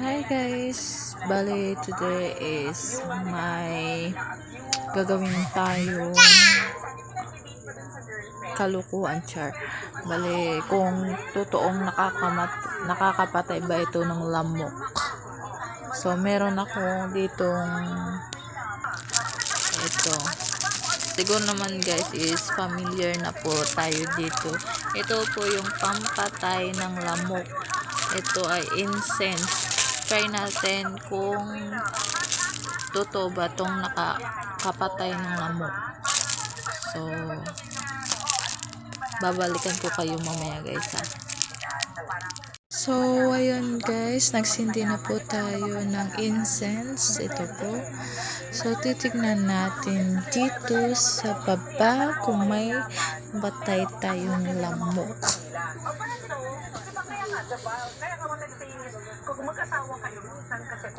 Hi guys! Bali, today is may gagawin tayo kalukuan char. Bali, kung totoong nakakamat, nakakapatay ba ito ng lamok. So, meron ako ditong ito. Siguro naman guys is familiar na po tayo dito. Ito po yung pampatay ng lamok. Ito ay incense. Try natin kung totoo ba itong nakakapatay ng lamok. So, babalikan ko kayo mamaya guys ha. So, ayun guys, nagsindi na po tayo ng incense. Ito po. So, titignan natin dito sa baba kung may batay tayong lamok.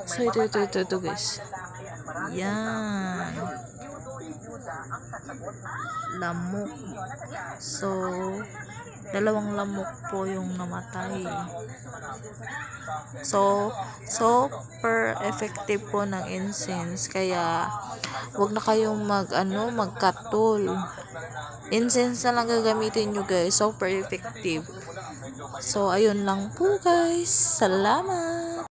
So, ito, ito, ito, ito guys. Yan. Lamok. So, dalawang lamok po yung namatay. So, super effective po ng incense. Kaya, wag na kayong mag, ano, magkatul. Incense na lang gagamitin nyo guys. Super effective. So, ayun lang po guys. Salamat!